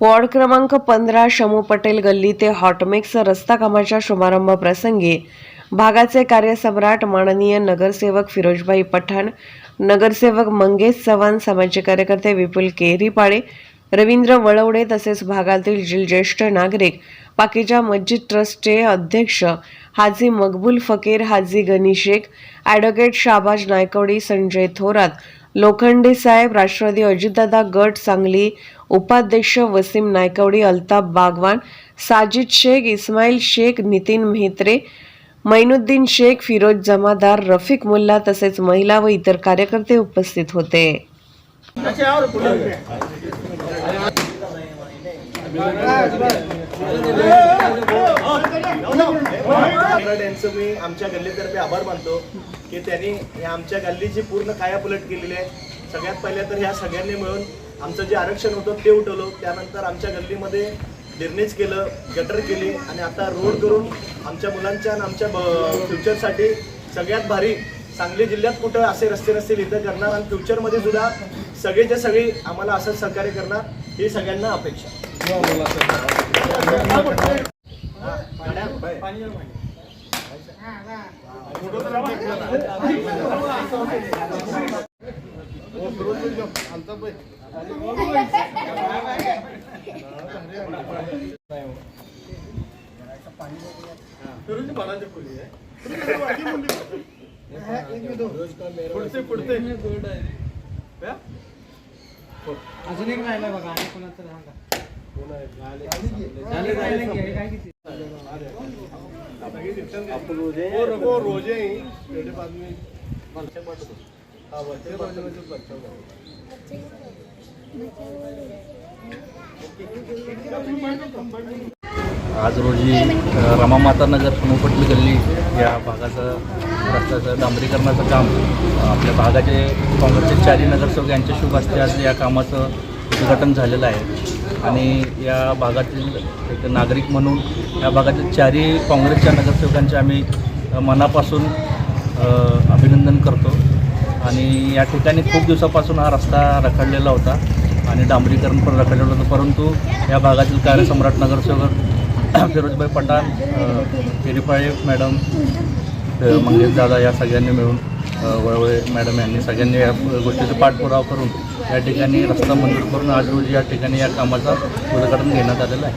Ward क्रमांक पंधरा शमू पटेल गल्ली ते हॉटमेक्स रस्ता कामाच्या शुभारंभ प्रसंगी भागाचे कार्यसम्राट माननीय नगरसेवक फिरोजभाई पठाण नगरसेवक मंगेश चव्हाण सामाजिक कार्यकर्ते विपुल केरीपाळे रवींद्र वळवडे तसेच भागातील जे ज्येष्ठ नागरिक पाकिजा मस्जिद ट्रस्टचे अध्यक्ष हाजी मकबूल फकीर हाजी गनी शेख ॲडव्होकेट शाबाज नायकवडी संजय थोरात लोखंडे साहेब राष्ट्रवादी अजितदादा गट सांगली उपाध्यक्ष वसीम नायकवडी अल्ताफ बागवान साजिद शेख इस्माईल शेख नितीन मेहत्रे मैनुद्दीन शेख फिरोज जमादार रफिक मुल्ला तसेच महिला व इतर कार्यकर्ते उपस्थित होते. सम्राट यांचं मी आमच्या गल्लीतर्फे आभार मानतो की त्यांनी या आमच्या गल्लीची पूर्ण कायापलट केलेली आहे. सगळ्यात पहिले तर ह्या सगळ्यांनी मिळून आमचं जे आरक्षण होतं ते उठवलं. त्यानंतर आमच्या गल्लीमध्ये निर्णयच केलं गटर केली आणि आता रोड करून आमच्या मुलांच्या आणि आमच्या फ्युचरसाठी सगळ्यात भारी सांगली जिल्ह्यात कुठं असे रस्ते नसतील इथं करणार आणि फ्युचरमध्ये सुद्धा सगळेच्या सगळे आम्हाला असंच सहकार्य करणार ही सगळ्यांना अपेक्षा अजून एक राहिला बघा आणि कोणाचं सांगा झाले झाले काय किती वो रोजे ही बाद में हाँ बच्चे आज रोजी रमामाता नगर समोपटली गल्ली या भागाचं रस्त्याचं डांबरीकरणाचं काम आपल्या भागाचे काँग्रेसचे चारी नगरसेवक यांच्या शुभ हस्ते आज या कामाचं उद्घाटन झालेलं आहे. आणि या भागातील एक नागरिक म्हणून या भागातील चारही काँग्रेसच्या नगरसेवकांचे आम्ही मनापासून अभिनंदन करतो. आणि या ठिकाणी खूप दिवसापासून हा रस्ता रखडलेला होता आणि डांबरीकरण पण रखडलेलं होतं. परंतु या भागातील कार्यसम्राट नगरसेवक फिरोजभाई पठाण पेरीपाळे मॅडम मंगेश दादा या सगळ्यांनी मिळून वळवळे मॅडम यांनी सगळ्यांनी या गोष्टीचा पाठपुरावा करून या ठिकाणी रस्ता मंजूर करून आज रोजी या ठिकाणी या कामाचा उद्घाटन घेण्यात आलेलं आहे.